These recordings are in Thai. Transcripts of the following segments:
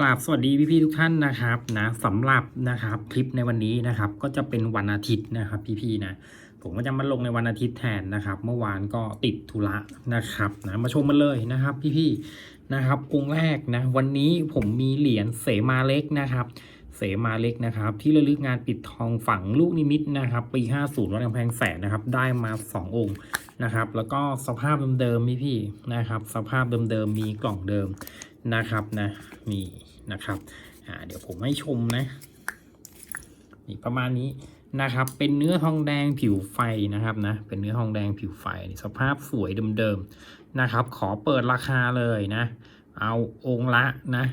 กราบสวัสดีพี่ๆทุกท่านนะครับนะสำหรับนะครับคลิปในวันนี้นะครับก็จะเป็นวันอาทิตย์นะครับพี่ๆนะผมก็จะมาลงในวันอาทิตย์แทนนะครับ เมื่อวานก็ติดธุระนะครับนะมาชมมาเลยนะครับ พี่ๆนะครับองค์แรกนะวันนี้ผมมีเหรียญเสมาเล็กนะครับ เสมาเล็กนะครับ ที่ระลึกงานปิดทองฝังลูกนิมิตนะครับ ปี 50วัดกำแพงแสนนะครับ ได้มา2องค์นะครับ แล้วก็สภาพเดิมๆพี่ๆนะครับ สภาพเดิมๆมีกล่องเดิม นะครับนะนี่นะครับอ่าเดี๋ยวผมให้ชมนะนี่ประมาณนี้นะครับ เป็นเนื้อทองแดงผิวไฟนะครับนะ เป็นเนื้อทองแดงผิวไฟสภาพสวยเดิมๆนะครับ ขอเปิดราคาเลยนะ เอาองค์ละนะ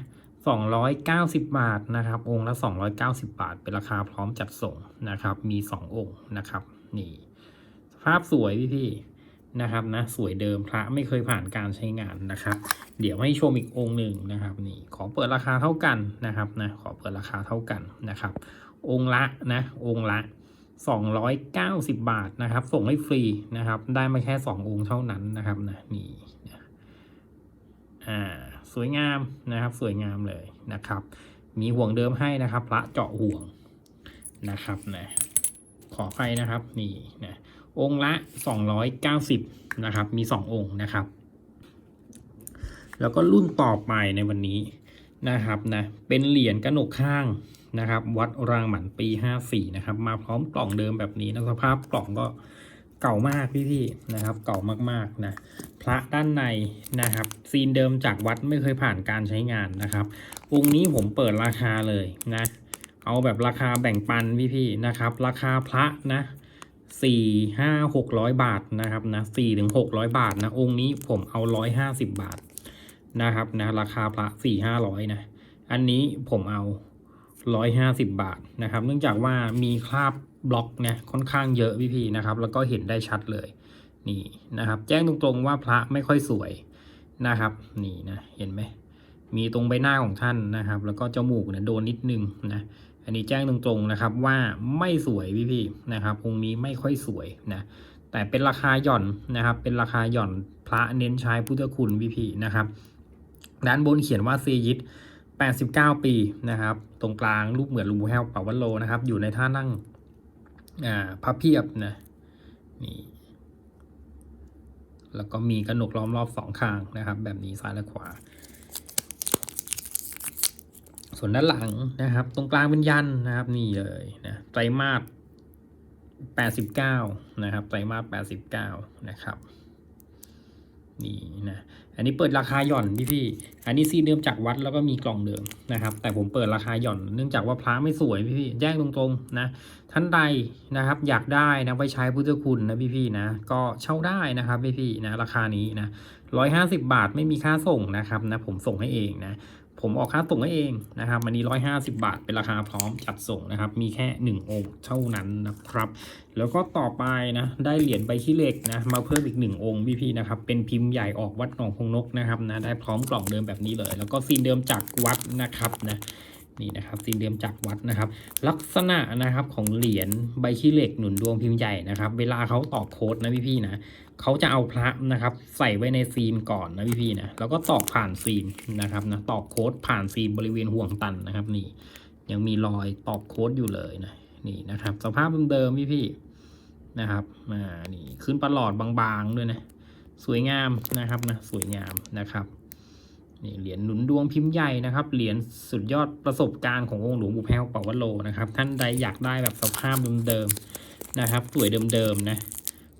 290 บาทนะครับ องค์ละ 290 บาท เป็นราคาพร้อมจัดส่งนะครับ มี 2 องค์นะครับ นี่ สภาพสวยพี่พี่ นะครับนะสวยเดิมพระไม่เคยผ่านการใช้งานนะครับ เดี๋ยวให้ชมอีกองค์หนึ่งนะครับนี่ขอเปิดราคาเท่ากันนะครับนะขอเปิดราคาเท่ากันนะครับ องค์ละนะองค์ละ 290 บาทนะครับ ส่งให้ฟรีนะครับ ได้มาแค่ 2 องค์เท่านั้นนะครับนะนี่อ่าสวยงามนะครับ สวยงามเลยนะครับ มีห่วงเดิมให้นะครับ พระเจาะห่วงนะครับนะขอไปนะครับนี่นะ องค์ละ 290 นะครับ มี 2 องค์นะครับ แล้วก็รุ่นต่อไปในวันนี้นะครับนะ เป็นเหรียญกระหนกข้างนะครับ วัดรางหมันปี 54 นะครับ มาพร้อมกล่องเดิมแบบนี้นะสภาพกล่องก็เก่ามากพี่ๆนะครับ เก่ามากๆนะ พระด้านในนะครับ ซีนเดิมจากวัดไม่เคยผ่านการใช้งานนะครับองค์นี้ผมเปิดราคาเลยนะ เอาแบบราคาแบ่งปันพี่ๆนะครับ ราคาพระนะ สี่ห้าหกร้อยบาทนะครับนะสี่ถึงหกร้อยบาทนะองค์นี้ผมเอาร้อยห้าสิบบาทนะครับนะราคาพระสี่ห้าร้อยนะ อันนี้ผมเอาร้อยห้าสิบบาทนะครับ เนื่องจากว่ามีคราบบล็อกเนี่ยค่อนข้างเยอะพี่ๆนะครับ แล้วก็เห็นได้ชัดเลยนี่นะครับ แจ้งตรงๆว่าพระไม่ค่อยสวยนะครับ นี่นะเห็นไหมมีตรงใบหน้าของท่านนะครับ แล้วก็จมูกเนี่ยโดนนิดนึงนะ อันนี้แจ้งตรงๆนะครับว่าไม่สวยพี่ๆนะครับองค์นี้ไม่ค่อยสวยนะแต่เป็นราคาหย่อนนะครับ เป็นราคาหย่อนพระเน้นใช้พุทธคุณพี่ๆนะครับ ด้านบนเขียนว่าเซยิต89 ปีนะครับ ตรงกลางรูปเหมือนลูแห้วปาวัลโลนะครับ อยู่ในท่านั่งอ่าพระเพียบนะนี่แล้วก็มีกระหนกล้อมรอบสองข้างนะครับ แบบนี้ซ้ายและขวา วนด้านหลังนะครับ ตรงกลางเป็นยันนะครับนี่เลยนะไตรมาส89 นะครับไตรมาส89 นะครับนี่นะอันนี้เปิดราคาหย่อนพี่พี่อันนี้ซีเดิมจากวัดแล้วก็มีกล่องเดิมนะครับ แต่ผมเปิดราคาหย่อนเนื่องจากว่าพระไม่สวยพี่พี่แจ้งตรงๆนะท่านใดนะครับ อยากได้นะไว้ใช้พุทธคุณนะพี่พี่นะก็เช่าได้นะครับพี่พี่นะราคานี้นะร้อยห้าสิบาทไม่มีค่าส่งนะครับนะผมส่งให้เองนะ ผมออกค่าส่งให้เองนะครับมันนี้ร้อยห้าสิบาทเป็นราคาพร้อมจัดส่งนะครับ มีแค่หนึ่งองค์เท่านั้นนะครับ แล้วก็ต่อไปนะได้เหรียญใบขี้เหล็กนะมาเพิ่มอีกหนึ่งองค์พี่ๆนะครับ เป็นพิมพ์ใหญ่ออกวัดหนองคงนกนะครับนะได้พร้อมกล่องเดิมแบบนี้เลย แล้วก็ซีนเดิมจากวัดนะครับนะนี่นะครับซีนเดิมจากวัดนะครับ ลักษณะนะครับของเหรียญใบขี้เหล็กหนุนดวงพิมพ์ใหญ่นะครับ เวลาเขาตอกโค้ดนะพี่ๆนะ เขาจะเอาพระนะครับ ใส่ไว้ในซีนก่อนนะพี่ๆนะแล้วก็ตอกผ่านซีนนะครับนะตอกโค้ดผ่านซีนบริเวณห่วงตันนะครับนี่ ยังมีรอยตอกโค้ดอยู่เลยนะนี่นะครับ สภาพเดิมๆพี่ๆนะครับอ่านี่ขึ้นประหลอดบางๆด้วยนะสวยงามนะครับนะสวยงามนะครับนี่เหรียญหนุนดวงพิมพ์ใหญ่นะครับเหรียญสุดยอดประสบการณ์ขององค์หลวงปู่แพ้วปาวโลนะครับ ท่านใดอยากได้แบบสภาพเดิมๆนะครับ สวยเดิมๆนะ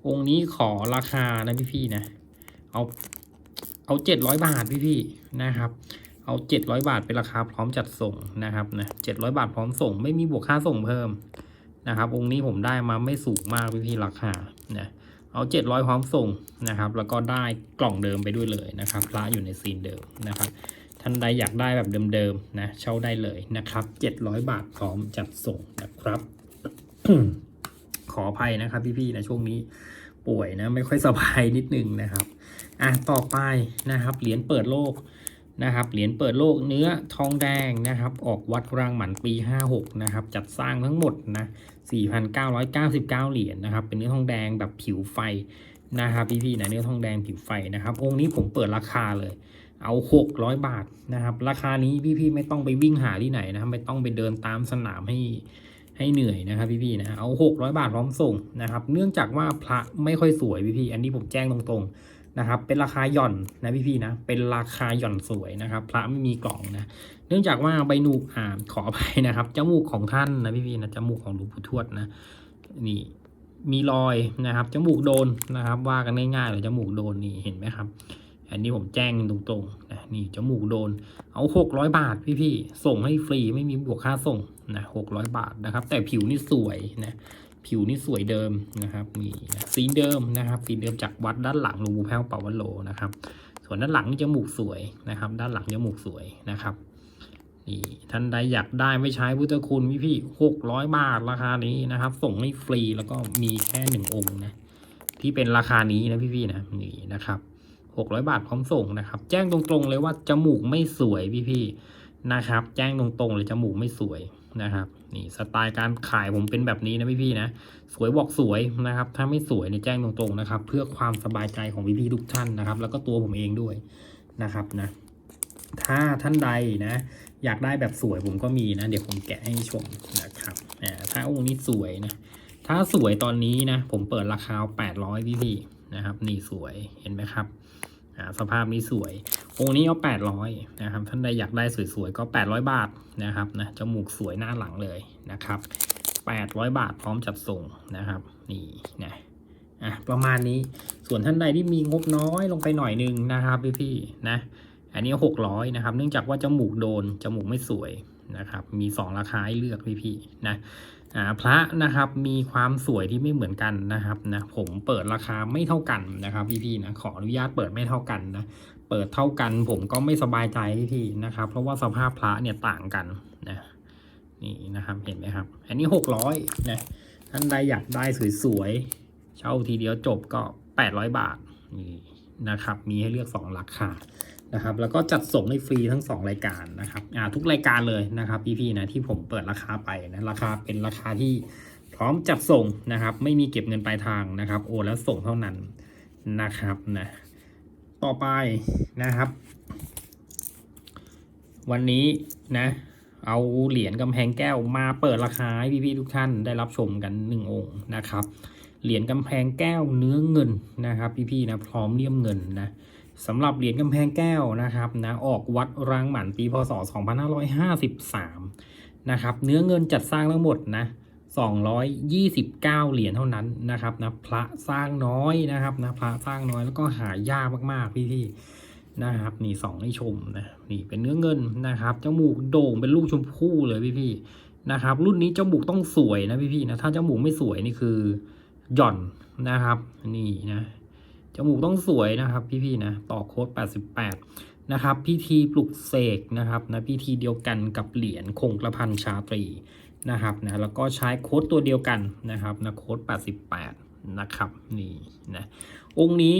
องค์นี้ขอราคานะพี่ๆนะ เอา เอาเจ็ดร้อยบาทพี่ๆนะครับ เอาเจ็ดร้อยบาทเป็นราคาพร้อมจัดส่งนะครับนะเจ็ดร้อยบาทพร้อมส่ง ไม่มีบวกค่าส่งเพิ่มนะครับ องค์นี้ผมได้มาไม่สูงมากพี่ๆราคานะเอาเจ็ดร้อยพร้อมส่งนะครับ แล้วก็ได้กล่องเดิมไปด้วยเลยนะครับพระอยู่ในซีนเดิมนะครับท่านใดอยากได้แบบเดิมๆนะเช่าได้เลยนะครับ700บาทพร้อมจัดส่งนะครับ ขออภัยนะครับ พี่ๆนะช่วงนี้ป่วยนะไม่ค่อยสบายนิดนึงนะครับอะต่อไปนะครับ เหรียญเปิดโลกนะครับเหรียญเปิดโลกเนื้อทองแดงนะครับ ออกวัดรางหมันปี 56 นะครับ จัดสร้างทั้งหมดนะ4,999 เหรียญนะครับ เป็นเนื้อทองแดงแบบผิวไฟนะครับพี่ๆนะเนื้อทองแดงผิวไฟนะครับ องค์นี้ผมเปิดราคาเลย เอาหกร้อยบาทนะครับ ราคานี้พี่ๆไม่ต้องไปวิ่งหาที่ไหนนะครับไม่ต้องไปเดินตามสนามให้ ให้เหนื่อยนะครับพี่ๆนะเอาหกร้อยบาทพร้อมส่งนะครับ เนื่องจากว่าพระไม่ค่อยสวยพี่ๆอันนี้ผมแจ้งตรงๆนะครับ เป็นราคาหย่อนนะพี่ๆนะ เป็นราคาหย่อนสวยนะครับ พระไม่มีกล่องนะ เนื่องจากว่าใบหนูกอ่าขออภัยนะครับจมูกของท่านนะพี่ๆนะจมูกของหลวงปู่ทวดนะนี่มีรอยนะครับจมูกโดนนะครับ ว่ากันง่ายๆเลยจมูกโดนนี่เห็นไหมครับ อันนี้ผมแจ้งตรงๆ นี่จมูกโดน เอาหกร้อยบาทพี่ๆส่งให้ฟรีไม่มีบวกค่าส่งนะหกร้อยบาทนะครับ แต่ผิวนี่สวยนะผิวนี่สวยเดิมนะครับนี่นะสีเดิมนะครับสีเดิมจากวัดด้านหลังหลวงปู่แพ้วเป่าวันโลนะครับ ส่วนด้านหลังจมูกสวยนะครับ ด้านหลังจมูกสวยนะครับนี่ท่านใดอยากได้ไม่ใช้พุทธคุณพี่พี่หกร้อยบาทราคานี้นะครับ ส่งให้ฟรีแล้วก็มีแค่หนึ่งองค์นะที่เป็นราคานี้นะพี่พี่นะนี่นะครับ หกร้อยบาทพร้อมส่งนะครับ แจ้งตรงๆเลยว่าจมูกไม่สวยพี่พี่นะครับ แจ้งตรงๆเลยจมูกไม่สวยนะครับนี่สไตล์การขายผมเป็นแบบนี้นะพี่พี่นะสวยบอกสวยนะครับ ถ้าไม่สวยเนี่ยแจ้งตรงๆนะครับ เพื่อความสบายใจของพี่พี่ทุกท่านนะครับ แล้วก็ตัวผมเองด้วยนะครับนะ ถ้าท่านใดนะ อยากได้แบบสวยผมก็มีนะ เดี๋ยวผมแกะให้ชมนะครับอ่าถ้าองค์นี้สวยนะ ถ้าสวยตอนนี้นะ ผมเปิดราคา 800พี่พี่นะครับ นี่สวยเห็นไหมครับ อ่าสภาพนี้สวย องค์นี้เอา800นะครับท่านใดอยากได้สวยๆก็ 800 บาทนะครับนะจมูกสวยหน้าหลังเลยนะครับ 800 บาทพร้อมจัดส่งนะครับ นี่นะอะประมาณนี้ส่วนท่านใดที่มีงบน้อยลงไปหน่อยนึงนะครับพี่พี่ๆนะอันนี้หกร้อยนะครับ เนื่องจากว่าจมูกโดนจมูกไม่สวยนะครับ มีสองราคาให้เลือกพี่ๆนะ อ่าพระนะครับมีความสวยที่ไม่เหมือนกันนะครับนะผมเปิดราคาไม่เท่ากันนะครับพี่ๆนะขออนุญาตเปิดไม่เท่ากันนะเปิดเท่ากันผมก็ไม่สบายใจพี่ๆนะครับ เพราะว่าสภาพพระเนี่ยต่างกันนะนี่นะครับเห็นไหมครับ อันนี้หกร้อยนะท่านใดอยากได้สวยๆเช่าทีเดียวจบก็แปดร้อยบาทนี่นะครับ มีให้เลือกสองราคา นะครับ แล้วก็จัดส่งให้ฟรีทั้ง 2 รายการนะครับอ่าทุกรายการเลยนะครับพี่ๆนะที่ผมเปิดราคาไปนะราคาเป็นราคาที่พร้อมจัดส่งนะครับ ไม่มีเก็บเงินปลายทางนะครับ โอนแล้วส่งเท่านั้นนะครับนะต่อไปนะครับ วันนี้นะ เอาเหรียญกำแพงแก้วมาเปิดราคาให้พี่ๆทุกท่านได้รับชมกันหนึ่งองค์นะครับเหรียญกำแพงแก้วเนื้อเงินนะครับ พี่ๆนะพร้อมเลี่ยมเงินนะ สำหรับเหรียญกำแพงแก้วนะครับนะออกวัดรางหมันปีพศ 2553 นะครับ เนื้อเงินจัดสร้างทั้งหมดนะ 229 เหรียญเท่านั้นนะครับนะพระสร้างน้อยนะครับนะพระสร้างน้อยแล้วก็หายากมากๆพี่ๆนะครับ นี่สองให้ชมนะนี่เป็นเนื้อเงินนะครับจมูกโด่งเป็นลูกชมพู่เลยพี่ๆนะครับ รุ่นนี้จมูกต้องสวยนะพี่ๆนะถ้าจมูกไม่สวยนี่คือหย่อนนะครับ นี่นะ จมูกต้องสวยนะครับ พี่ๆนะต่อโค้ด 88 นะครับ พิธีปลุกเสกนะครับนะพิธีเดียวกันกับเหรียญคงกระพันชาตรีนะครับนะแล้วก็ใช้โค้ดตัวเดียวกันนะครับนะโค้ด 88 นะครับนี่นะองค์นี้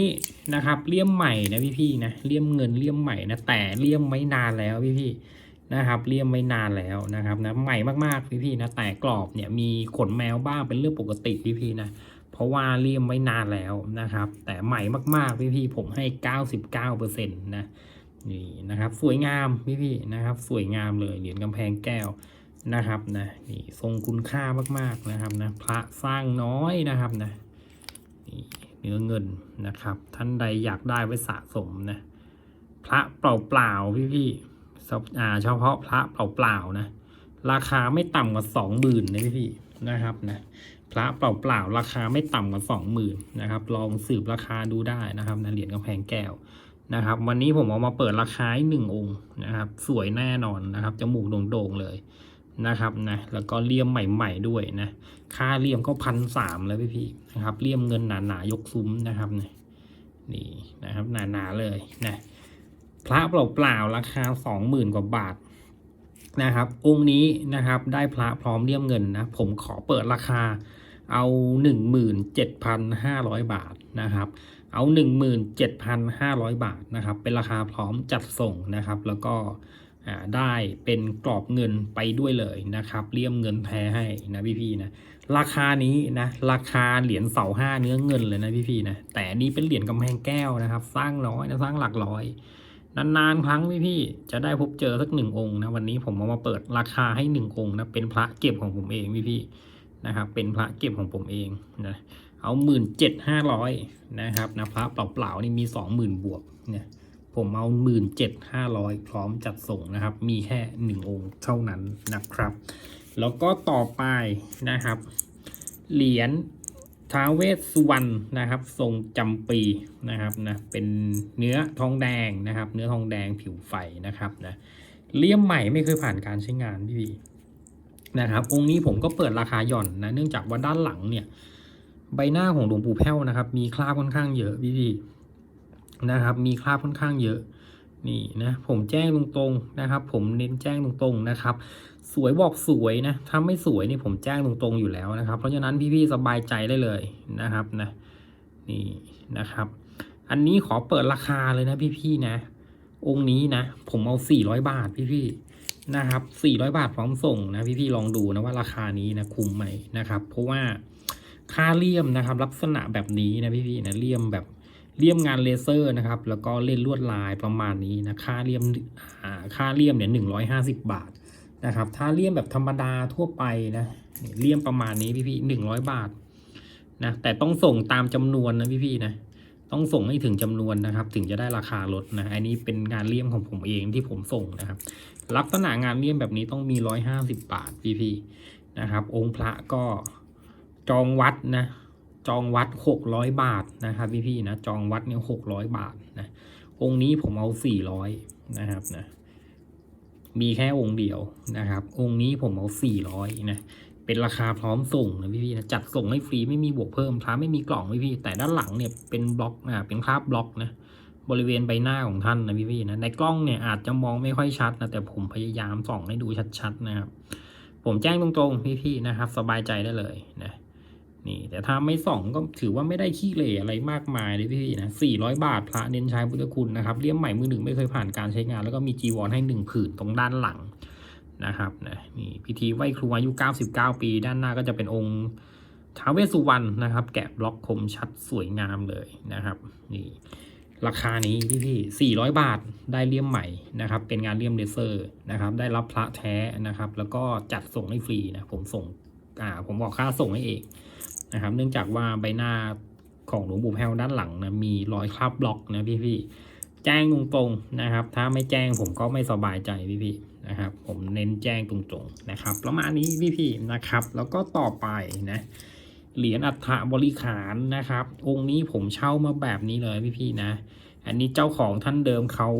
นะครับเลี่ยมใหม่นะพี่ๆนะเลี่ยมเงินเลี่ยมใหม่นะแต่เลี่ยมไม่นานแล้วพี่ๆนะครับเลี่ยมไม่นานแล้วนะครับนะใหม่มากๆพี่ๆนะแต่กรอบเนี่ยมีขนแมวบ้างเป็นเรื่องปกติพี่ๆนะ เพราะว่าเลี่ยมไว้นานแล้วนะครับ แต่ใหม่มากๆพี่ๆผมให้ 99%นะนี่นะครับ สวยงามพี่ๆนะครับ สวยงามเลยเหรียญกำแพงแก้วนะครับนะนี่ทรงคุณค่ามากๆนะครับนะพระสร้างน้อยนะครับนะนี่เนื้อเงินนะครับ ท่านใดอยากได้ไว้สะสมนะพระเปล่าๆพี่ๆสับอ่าเฉพาะพระเปล่าๆนะ ราคาไม่ต่ำกว่าสองหมื่นนะพี่ๆนะครับนะ ระเปล่าๆราคาไม่ต่ำกว่าสองหมื่นนะครับ ลองสืบราคาดูได้นะครับนะเหรียญกำแพงแก้วนะครับ วันนี้ผมเอามาเปิดราคาให้หนึ่งองค์นะครับ สวยแน่นอนนะครับจมูกโด่งๆเลยนะครับนะแล้วก็เลี่ยมใหม่ๆด้วยนะค่าเลี่ยมก็พันสามแล้วพี่ๆนะครับเลี่ยมเงินหนาๆยกซุ้มนะครับนะนี่นะครับหนาๆเลยนะพระเปล่าๆราคาสองหมื่นกว่าบาทนะครับ องค์นี้นะครับได้พระพร้อมเลี่ยมเงินนะผมขอเปิดราคา เอา 17,500 บาทนะครับ เอา 17,500 บาทนะครับ เป็นราคาพร้อมจัดส่งนะครับ แล้วก็ได้เป็นกรอบเงินไปด้วยเลยนะครับ เลี่ยมเงินแท้ให้นะพี่ๆนะ ราคานี้นะราคาเหรียญเสาห้าเนื้อเงินเลยนะพี่ๆนะแต่นี้เป็นเหรียญกำแพงแก้วนะครับ สร้างน้อยนะสร้างหลักร้อยนานๆครั้งพี่พี่ๆจะได้พบเจอสักหนึ่งองค์นะวันนี้ผมเอามาเปิดราคาให้หนึ่งองค์นะเป็นพระเก็บของผมเองพี่พี่ๆ นะครับ เป็นพระเก็บของผมเองนะเอาหมื่นเจ็ดห้าร้อยนะครับนะพระเปล่าๆนี่มีสองหมื่นบวกเนี่ยผมเอาหมื่นเจ็ดห้าร้อยพร้อมจัดส่งนะครับ มีแค่หนึ่งองค์เท่านั้นนะครับ แล้วก็ต่อไปนะครับ เหรียญท้าเวสสุวรรณนะครับ ทรงจำปีนะครับนะเป็นเนื้อทองแดงนะครับ เนื้อทองแดงผิวไฟนะครับนะเลี่ยมใหม่ไม่เคยผ่านการใช้งานพี่พี นะครับ องค์นี้ผมก็เปิดราคาหย่อนนะ เนื่องจากว่าด้านหลังเนี่ย ใบหน้าของหลวงปู่แพ้วนะครับ มีคราบค่อนข้างเยอะพี่พี่นะครับ มีคราบค่อนข้างเยอะนี่นะผมแจ้งตรงๆนะครับ ผมเน้นแจ้งตรงๆนะครับ สวยบอกสวยนะถ้าไม่สวยนี่ผมแจ้งตรงๆอยู่แล้วนะครับ เพราะฉะนั้นพี่ๆสบายใจได้เลยนะครับนะนี่นะครับ อันนี้ขอเปิดราคาเลยนะพี่ๆนะ องค์นี้นะ ผมเอา 400 บาทพี่ๆ นะครับ 400 บาทพร้อมส่งนะพี่ๆลองดูนะว่าราคานี้นะคุ้มไหมนะครับ เพราะว่าค่าเลี่ยมนะครับ ลักษณะแบบนี้นะพี่ๆนะเลี่ยมแบบเลี่ยมงานเลเซอร์นะครับ แล้วก็เล่นลวดลายประมาณนี้นะค่าเลี่ยมอ่าค่าเลี่ยมเนี่ย150บาทนะครับ ถ้าเลี่ยมแบบธรรมดาทั่วไปนะเลี่ยมประมาณนี้พี่พี่หนึ่งร้อยบาทนะแต่ต้องส่งตามจำนวนนะพี่พี่นะต้องส่งให้ถึงจำนวนนะครับ ถึงจะได้ราคาลดนะอันนี้เป็นงานเลี่ยมของผมเองที่ผมส่งนะครับ ลักษณะงานเลี่ยมแบบนี้ต้องมีร้อยห้าสิบบาทพี่พี่นะครับ องค์พระก็จองวัดนะ จองวัดหกร้อยบาทนะครับพี่พี่นะ จองวัดเนี่ยหกร้อยบาทนะ องค์นี้ผมเอาสี่ร้อยนะครับนะ มีแค่องค์เดียวนะครับ องค์นี้ผมเอา400นะ เป็นราคาพร้อมส่งนะพี่ๆนะ จัดส่งให้ฟรีไม่มีบวกเพิ่มพระไม่มีกล่องพี่ๆแต่ด้านหลังเนี่ยเป็นบล็อกอ่าเป็นคราบบล็อกนะ บริเวณใบหน้าของท่านนะพี่ๆนะในกล้องเนี่ยอาจจะมองไม่ค่อยชัดนะแต่ผมพยายามส่องให้ดูชัดๆนะครับ ผมแจ้งตรงๆพี่ๆนะครับ สบายใจได้เลยนะนี่แต่ถ้าไม่ส่องก็ถือว่าไม่ได้ขี้เหร่อะไรมากมายเลยพี่ๆนะ400บาทพระเน้นใช้พุทธคุณนะครับเลี่ยมใหม่มือหนึ่งไม่เคยผ่านการใช้งาน แล้วก็มีจีวรให้หนึ่งผืนตรงด้านหลังนะครับนะนี่พิธีไหว้ครูอายุ 99 ปี ด้านหน้าก็จะเป็นองค์ท้าวเวสสุวรรณนะครับ แกะบล็อกคมชัดสวยงามเลยนะครับ นี่ ราคานี้พี่ๆ400บาทได้เลี่ยมใหม่นะครับ เป็นงานเลี่ยมเลเซอร์นะครับ ได้รับพระแท้นะครับ แล้วก็จัดส่งให้ฟรีนะผมส่งอ่าผมบอกค่าส่งให้เองนะครับ เนื่องจากว่าใบหน้าของหลวงปู่แพ้วด้านหลังนะมีรอยคราบบล็อกนะพี่พี่แจ้งตรงๆนะครับ ถ้าไม่แจ้งผมก็ไม่สบายใจพี่พี่นะครับ ผมเน้นแจ้งตรงๆนะครับ ประมาณนี้พี่พี่นะครับ แล้วก็ต่อไปนะ เหรียญอัฐบริขารนะครับ องค์นี้ผมเช่ามาแบบนี้เลยพี่พี่ๆนะ อันนี้เจ้าของท่านเดิมเขา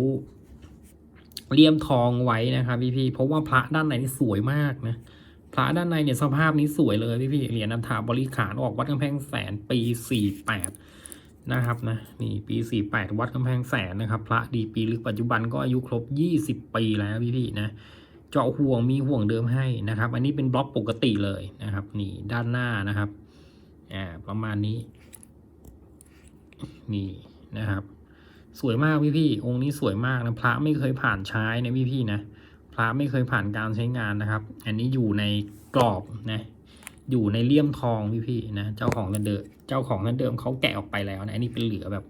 เลี่ยมทองไว้นะครับพี่พี่ๆเพราะว่าพระด้านในนี่สวยมากนะพระด้านในเนี่ยสภาพนี้สวยเลยพี่พี่ๆเหรียญอัฐบริขารออกวัดกำแพงแสนปีสี่แปดนะครับนะนี่ปีสี่แปดวัดกำแพงแสนนะครับ พระดีปีลึกปัจจุบันก็อายุครบยี่สิบปีแล้วพี่พี่ๆนะเจาะห่วงมีห่วงเดิมให้นะครับ อันนี้เป็นบล็อกปกติเลยนะครับ นี่ด้านหน้านะครับ อ่าประมาณนี้ นี่นะครับ สวยมากพี่พี่องค์นี้สวยมากนะพระไม่เคยผ่านใช้นะพี่พี่นะพระไม่เคยผ่านการใช้งานนะครับ อันนี้อยู่ในกรอบนะอยู่ในเลี่ยมทองพี่ๆนะเจ้าของกันเดิมเจ้าของนั้นเดิมเขาแกะออกไปแล้วนะอันนี้เป็นเหลือแบบ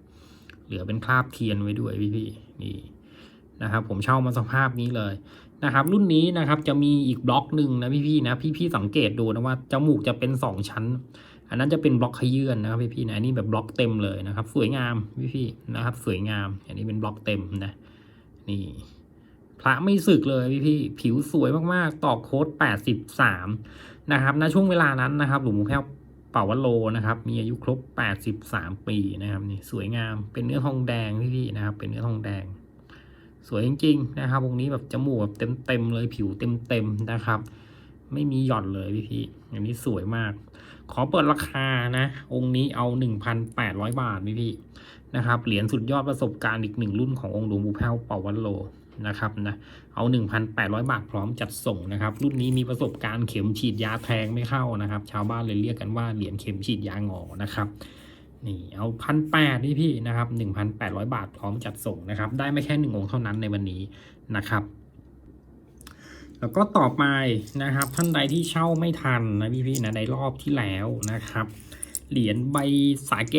เหลือเป็นคราบเทียนไว้ด้วยพี่ๆนี่นะครับ ผมเช่ามาสภาพนี้เลยนะครับ รุ่นนี้นะครับจะมีอีกบล็อกหนึ่งนะพี่ๆนะพี่ๆสังเกตดูนะว่าจมูกจะเป็นสองชั้น อันนั้นจะเป็นบล็อกขยื่นนะครับพี่ๆนะอันนี้แบบบล็อกเต็มเลยนะครับ สวยงามพี่ๆนะครับ สวยงาม อันนี้เป็นบล็อกเต็มนะ นี่ พระไม่สึกเลยพี่พี่ผิวสวยมากๆตอกโค้ด83นะครับณช่วงเวลานั้นนะครับ หลวงปู่แพ้วเป่าวโลนะครับ มีอายุครบ83ปีนะครับ นี่สวยงาม เป็นเนื้อทองแดงพี่พี่นะครับ เป็นเนื้อทองแดง สวยจริง ๆ นะครับองค์นี้แบบจมูกแบบเต็มๆเลย ผิวเต็มๆนะครับ ไม่มีหย่อนเลยพี่พี่อันนี้สวยมาก ขอเปิดราคานะ องค์นี้เอา 1,800 บาทพี่พี่นะครับ เหรียญสุดยอดประสบการณ์อีกหนึ่งรุ่นขององค์หลวงปู่แพ้วเป่าวัลโลนะครับนะ เอา 1,800 บาทพร้อมจัดส่งนะครับ รุ่นนี้มีประสบการณ์เข็มฉีดยาแทงไม่เข้านะครับ ชาวบ้านเลยเรียกกันว่าเหรียญเข็มฉีดยางอนะครับนี่เอาพันแปดนี่พี่นะครับ1,800บาทพร้อมจัดส่งนะครับ ได้ไม่แค่หนึ่งองค์เท่านั้นในวันนี้นะครับ แล้วก็ต่อไปนะครับ ท่านใดที่เช่าไม่ทันนะพี่ๆนะในรอบที่แล้วนะครับเหรียญใบสาเก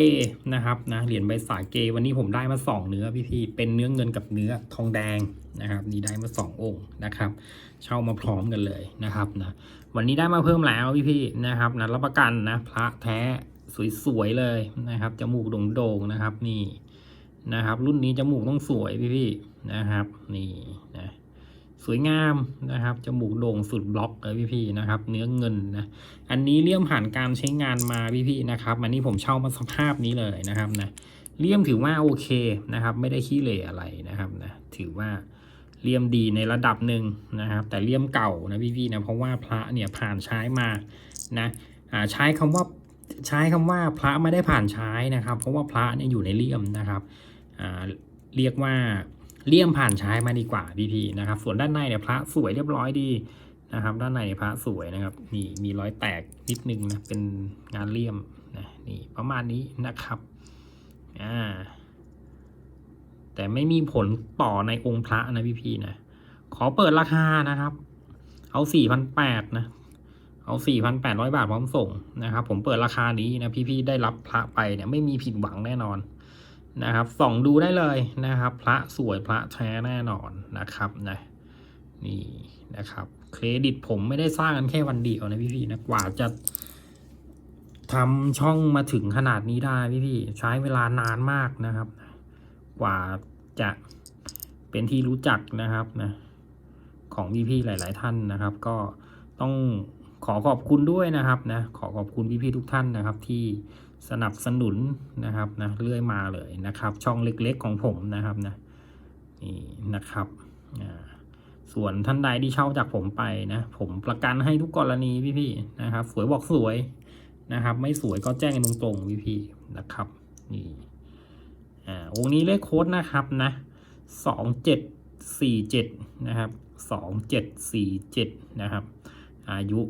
นะครับนะเหรียญใบสาเกวันนี้ผมได้มาสองเนื้อพี่ๆเป็นเนื้อเงินกับเนื้อทองแดงนะครับ นี่ได้มาสององค์นะครับ เช่ามาพร้อมกันเลยนะครับนะวันนี้ได้มาเพิ่มแล้วพี่ๆนะครับนะรับประกันนะพระแท้สวยๆเลยนะครับจมูกโด่งๆนะครับนี่นะครับ รุ่นนี้จมูกต้องสวยพี่ๆนะครับ นี่นะ สวยงามนะครับ จมูกโด่งสุดบล็อกเลยพี่ๆนะครับ เนื้อเงินนะ อันนี้เลี่ยมผ่านการใช้งานมาพี่ๆนะครับ อันนี้ผมเช่ามาสภาพนี้เลยนะครับนะ เลี่ยมถือว่าโอเคนะครับ ไม่ได้ขี้เหร่อะไรนะครับนะ ถือว่าเลี่ยมดีในระดับหนึ่งนะครับ แต่เลี่ยมเก่านะพี่ๆนะ เพราะว่าพระเนี่ยผ่านใช้มานะอ่าใช้คำว่าใช้คำว่าพระไม่ได้ผ่านใช้นะครับ เพราะว่าพระเนี่ยอยู่ในเลี่ยมนะครับอ่าเรียกว่า เลี่ยมผ่านใช้มาดีกว่าพี่ๆนะครับ ส่วนด้านในเนี่ยพระสวยเรียบร้อยดีนะครับ ด้านในพระสวยนะครับ นี่มีรอยแตกนิดนึงนะเป็นงานเลี่ยมนะนี่ประมาณนี้นะครับอ่าแต่ไม่มีผลต่อในองค์พระนะพี่ๆนะขอเปิดราคานะครับ เอาสี่พันแปดนะเอาสี่พันแปดร้อยบาทพร้อมส่งนะครับ ผมเปิดราคานี้นะพี่ ๆ ได้รับพระไปเนี่ยไม่มีผิดหวังแน่นอน นะครับส่องดูได้เลยนะครับ พระสวยพระแท้แน่นอนนะครับนะนี่นะครับ เครดิตผมไม่ได้สร้างกันแค่วันเดียวนะพี่ๆนะกว่าจะทำช่องมาถึงขนาดนี้ได้พี่ๆใช้เวลานานมากนะครับ กว่าจะเป็นที่รู้จักนะครับนะของพี่ๆหลาย ๆ ท่านนะครับ ก็ต้องขอขอบคุณด้วยนะครับนะขอขอบคุณพี่ๆทุกท่านนะครับที่ สนับสนุนนะครับนะเรื่อยมาเลยนะครับ ช่องเล็กๆของผมนะครับนะนี่นะครับอ่าส่วนท่านใดที่เช่าจากผมไปนะผมประกันให้ทุกกรณีพี่ๆนะครับ สวยบอกสวยนะครับ ไม่สวยก็แจ้งกันตรงๆพี่ๆนะครับนี่อ่าองค์นี้เลขโค้ดนะครับนะสองเจ็ดสี่เจ็ดนะครับสองเจ็ดสี่เจ็ดนะครับ อายุ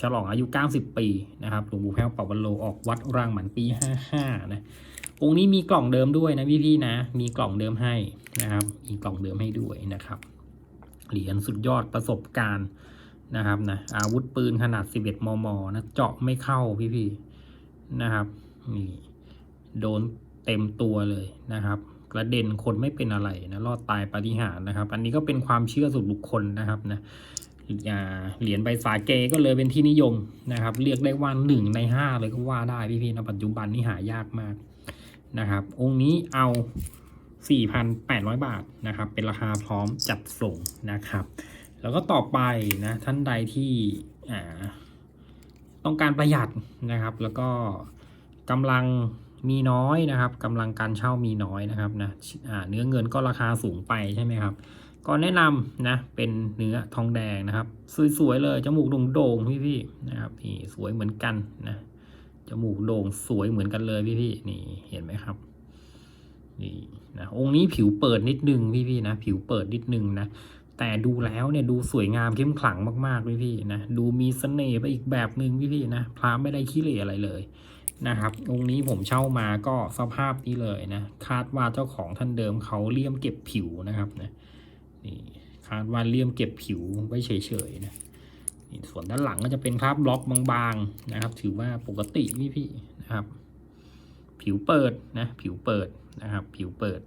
ฉลองอายุ 90 ปีนะครับหลวงปู่แพ้วเป่าบรรโลออกวัดร่างหมันปี 55 นะองค์นี้มีกล่องเดิมด้วยนะพี่ๆนะ มีกล่องเดิมให้นะครับ มีกล่องเดิมให้ด้วยนะครับ เหรียญสุดยอดประสบการณ์นะครับนะอาวุธปืนขนาด 11 มม นะเจาะไม่เข้าพี่ๆนะครับนี่โดนเต็มตัวเลยนะครับกระเด็นคนไม่เป็นอะไรนะรอดตายปาฏิหาริย์นะครับ อันนี้ก็เป็นความเชื่อส่วนบุคคลนะครับนะ เหรียญใบสาเกก็เลยเป็นที่นิยมนะครับ เรียกได้ว่าหนึ่งในห้าเลยก็ว่าได้พี่ๆนะปัจจุบันนี่หายากมากนะครับ องค์นี้เอา 4,800 บาทนะครับ เป็นราคาพร้อมจัดส่งนะครับ แล้วก็ต่อไปนะท่านใดที่อ่าต้องการประหยัดนะครับ แล้วก็กำลังมีน้อยนะครับกำลังการเช่ามีน้อยนะครับนะเนื้อเงินก็ราคาสูงไปใช่ไหมครับ ก็แนะนำนะเป็นเนื้อทองแดงนะครับ สวยๆเลยจมูกโด่งๆพี่ๆนะครับนี่สวยเหมือนกันนะจมูกโด่งสวยเหมือนกันเลยพี่ๆนี่เห็นไหมครับนี่นะองค์นี้ผิวเปิดนิดนึงพี่ๆนะผิวเปิดนิดนึงนะแต่ดูแล้วเนี่ยดูสวยงามเข้มขลังมากๆพี่ๆนะดูมีเสน่ห์ไปอีกแบบหนึ่งพี่ๆนะพระไม่ได้ขี้เหร่อะไรเลยนะครับ องค์นี้ผมเช่ามาก็สภาพนี้เลยนะคาดว่าเจ้าของท่านเดิมเขาเลี่ยมเก็บผิวนะครับนะ นี่คาดว่าเลี่ยมเก็บผิวไว้เฉยๆนะนส่วนด้านหลังก็จะเป็นภาบล็อกบางๆนะครับ ถือว่าปกติพี่ๆนะครับ ผิวเปิดนะผิวเปิดนะครับ ผิวเปิด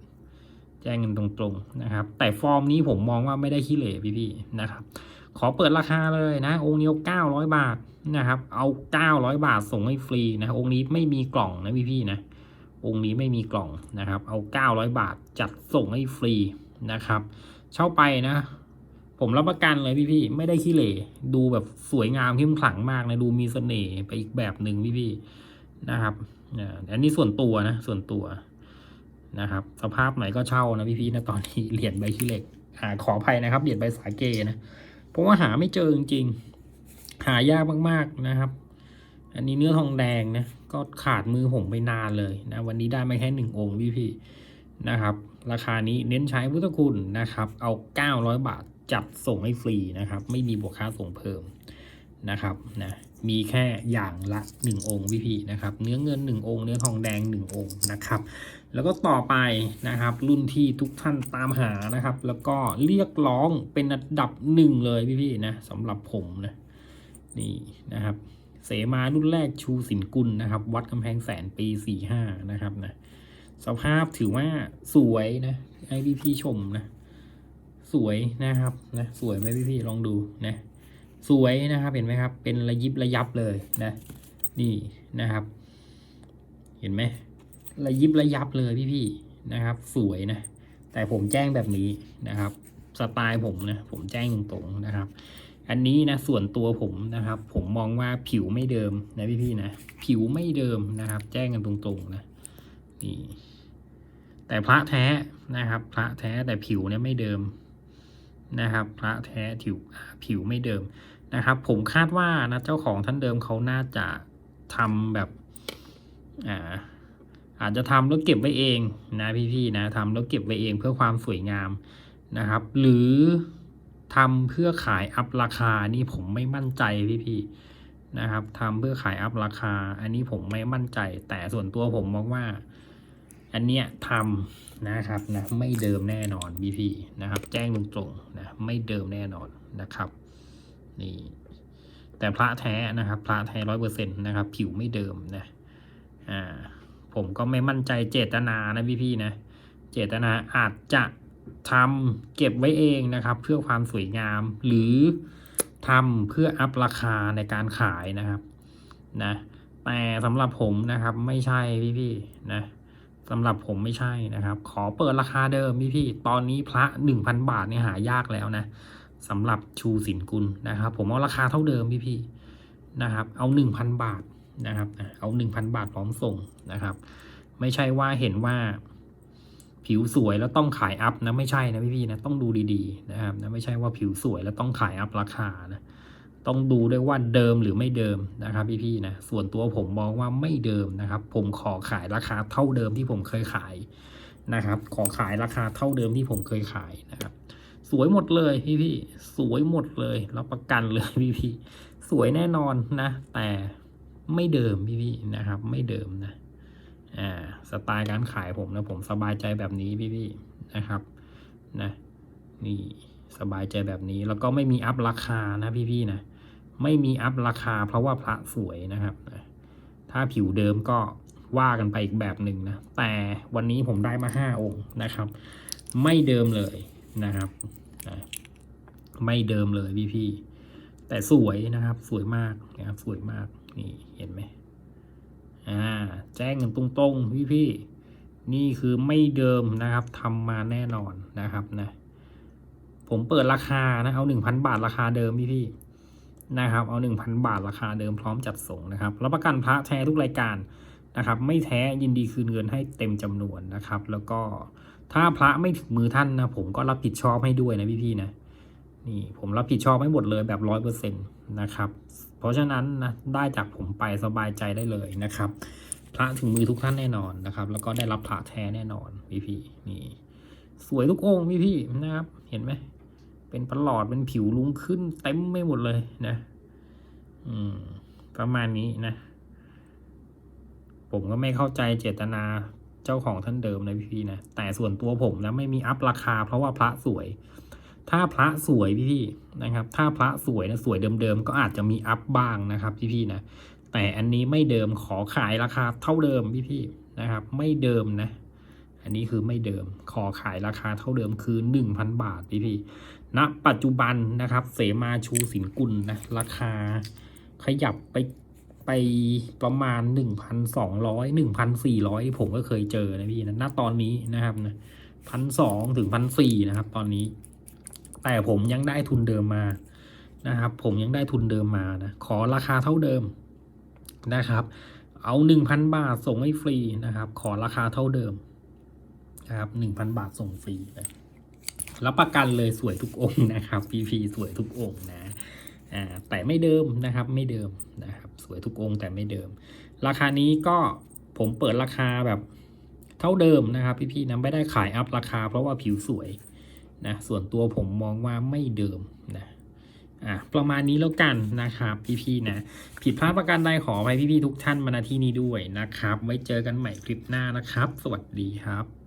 แจ้งกันตรงๆนะครับ แต่ฟอร์มนี้ผมมองว่าไม่ได้ขี้เหร่พี่ๆนะครับ ขอเปิดราคาเลยนะ องค์นี้เก้าร้อยบาทนะครับ เอาเก้าร้อยบาทส่งให้ฟรีนะองค์นี้ไม่มีกล่องนะพี่ๆนะองค์นี้ไม่มีกล่องนะครับ เอาเก้าร้อยบาทจัดส่งให้ฟรีนะครับ เช่าไปนะ ผมรับประกันเลยพี่ๆไม่ได้ขี้เหร่ดูแบบสวยงามเข้มขลังมากนะดูมีเสน่ห์ไปอีกแบบหนึ่งพี่ๆนะครับอ่าอันนี้ส่วนตัวนะส่วนตัวนะครับ สภาพไหนก็เช่านะพี่ๆนะตอนนี้เหรียญใบขี้เหล็กหาขออภัยนะครับเหรียญใบสาเกนะเพราะว่าหาไม่เจอจริงๆหายากมากๆนะครับ อันนี้เนื้อทองแดงนะก็ขาดมือผมไปนานเลยนะวันนี้ได้มาแค่หนึ่งองค์พี่ๆนะครับ ราคานี้เน้นใช้พุทธคุณนะครับ เอา 900 บาทจัดส่งให้ฟรีนะครับ ไม่มีบวกค่าส่งเพิ่มนะครับนะมีแค่อย่างละ 1 องค์พี่ๆนะครับ เนื้อเงิน 1 องค์ เนื้อทองแดง 1 องค์นะครับ แล้วก็ต่อไปนะครับ รุ่นที่ทุกท่านตามหานะครับ แล้วก็เรียกร้องเป็นอันดับหนึ่งเลยพี่ๆนะสำหรับผมนะนี่นะครับ เสมารุ่นแรกชูสินกุลนะครับ วัดกำแพงแสนปีสี่ห้านะครับนะ สภาพถือว่าสวยนะให้พี่พี่ๆชมนะ สวยนะครับนะสวยไหมพี่พี่ๆลองดูนะ สวยนะครับเห็นไหมครับ เป็นระยิบระยับเลยนะ นี่นะครับ เห็นไหมระยิบระยับเลยพี่พี่ๆนะครับ สวยนะ แต่ผมแจ้งแบบนี้นะครับสไตล์ผมนะผมแจ้งตรงๆนะครับ อันนี้นะส่วนตัวผมนะครับ ผมมองว่าผิวไม่เดิมนะพี่พี่ๆนะ ผิวไม่เดิมนะครับ แจ้งกันตรงๆนะนี่ แต่พระแท้นะครับ พระแท้แต่ผิวเนี่ยไม่เดิมนะครับ พระแท้ผิวผิวไม่เดิมนะครับ ผมคาดว่านะเจ้าของท่านเดิมเขาน่าจะทำแบบอ่าอาจจะทำแล้วเก็บไว้เองนะพี่ๆนะทำแล้วเก็บไว้เองเพื่อความสวยงามนะครับ หรือทำเพื่อขายอัพราคานี่ผมไม่มั่นใจพี่ๆนะครับทำเพื่อขายอัพราคา อันนี้ผมไม่มั่นใจ แต่ส่วนตัวผมมองว่า อันเนี้ยทำนะครับนะไม่เดิมแน่นอนพี่ๆนะครับ แจ้งตรงๆนะไม่เดิมแน่นอนนะครับนี่แต่พระแท้นะครับ พระแท้ร้อยเปอร์เซ็นต์นะครับ ผิวไม่เดิมนะอ่าผมก็ไม่มั่นใจเจตนานะพี่ๆนะ เจตนาอาจจะทำเก็บไว้เองนะครับ เพื่อความสวยงาม หรือทำเพื่ออัพราคาในการขายนะครับนะแต่สำหรับผมนะครับไม่ใช่พี่ๆนะ สำหรับผมไม่ใช่นะครับ ขอเปิดราคาเดิมพี่ๆตอนนี้พระหนึ่งพันบาทเนี่ยหายากแล้วนะสำหรับชูสินกุลนะครับ ผมเอาราคาเท่าเดิมพี่ๆนะครับ เอาหนึ่งพันบาทนะครับเอาหนึ่งพันบาทพร้อมส่งนะครับ ไม่ใช่ว่าเห็นว่าผิวสวยแล้วต้องขายอัพนะไม่ใช่นะพี่ๆนะต้องดูดีๆนะครับนะไม่ใช่ว่าผิวสวยแล้วต้องขายอัพราคานะ ต้องดูด้วยว่าเดิมหรือไม่เดิมนะครับพี่ๆนะส่วนตัวผมมองว่าไม่เดิมนะครับ ผมขอขายราคาเท่าเดิมที่ผมเคยขายนะครับ ขอขายราคาเท่าเดิมที่ผมเคยขายนะครับ สวยหมดเลยพี่ๆสวยหมดเลยรับประกันเลยพี่ๆสวยแน่นอนนะ แต่ไม่เดิมพี่ๆนะครับ ไม่เดิมนะอ่าสไตล์การขายผมนะผมสบายใจแบบนี้พี่ๆนะครับนะนี่สบายใจแบบนี้แล้วก็ไม่มีอัพราคานะพี่ๆนะ ไม่มีอัพราคาเพราะว่าพระสวยนะครับ ถ้าผิวเดิมก็ว่ากันไปอีกแบบหนึ่งนะ แต่วันนี้ผมได้มาห้าองค์นะครับ ไม่เดิมเลยนะครับไม่เดิมเลยพี่ๆแต่สวยนะครับ สวยมากนะครับ สวยมากนี่เห็นไหมอ่า แจ้งกันตรงๆพี่ๆนี่คือไม่เดิมนะครับทำมาแน่นอนนะครับนะ ผมเปิดราคานะเอาหนึ่งพันบาทราคาเดิมพี่ๆ นะครับ เอาหนึ่งพันบาทราคาเดิมพร้อมจัดส่งนะครับรับประกันพระแท้ทุกรายการนะครับ ไม่แท้ยินดีคืนเงินให้เต็มจำนวนนะครับ แล้วก็ถ้าพระไม่ถึงมือท่านนะผมก็รับผิดชอบให้ด้วยนะพี่ๆนะนี่ผมรับผิดชอบให้หมดเลยแบบร้อยเปอร์เซ็นต์นะครับ เพราะฉะนั้นนะได้จากผมไปสบายใจได้เลยนะครับ พระถึงมือทุกท่านแน่นอนนะครับ แล้วก็ได้รับพระแท้แน่นอนพี่พี่ๆนี่ สวยทุกองค์พี่พี่ๆนะครับ เห็นไหม เป็นประหลอดเป็นผิวลุงขึ้นเต็มไม่หมดเลยนะ อืม ประมาณนี้นะ ผมก็ไม่เข้าใจเจตนาเจ้าของท่านเดิมนะพี่พี่ๆนะ แต่ส่วนตัวผมนะไม่มีอัพราคา เพราะว่าพระสวย ถ้าพระสวยพี่ๆนะครับ ถ้าพระสวยนะสวยเดิมๆก็อาจจะมีอัพบ้างนะครับพี่ๆนะแต่อันนี้ไม่เดิมขอขายราคาเท่าเดิมพี่ๆนะครับ ไม่เดิมนะ อันนี้คือไม่เดิม ขอขายราคาเท่าเดิมคือหนึ่งพันบาทพี่ๆ ณปัจจุบันนะครับ เสมาชูสินกุลนะราคาขยับไปไปประมาณหนึ่งพันสองร้อยหนึ่งพันสี่ร้อยผมก็เคยเจอนะพี่นะณตอนนี้นะครับนะพันสองถึงพันสี่นะครับ ตอนนี้ แต่ผมยังได้ทุนเดิมมานะครับ ผมยังได้ทุนเดิมมานะขอราคาเท่าเดิมนะครับ เอาหนึ่งพันบาทส่งให้ฟรีนะครับ ขอราคาเท่าเดิมนะครับหนึ่งพันบาทส่งฟรีนะ รับประกันเลยสวยทุกองค์นะครับพีพีสวยทุกองค์นะอ่าแต่ไม่เดิมนะครับไม่เดิมนะครับสวยทุกองค์แต่ไม่เดิม ราคานี้ก็ผมเปิดราคาแบบเท่าเดิมนะครับ พี่ๆนะไม่ได้ขายอัพราคา เพราะว่าผิวสวยนะส่วนตัวผมมองว่าไม่เดิมนะอะประมาณนี้แล้วกันนะครับ พี่ๆนะผิดพลาดประการใดขออภัยพี่ๆทุกท่านมาณที่นี้ด้วยนะครับ ไว้เจอกันใหม่คลิปหน้านะครับ สวัสดีครับ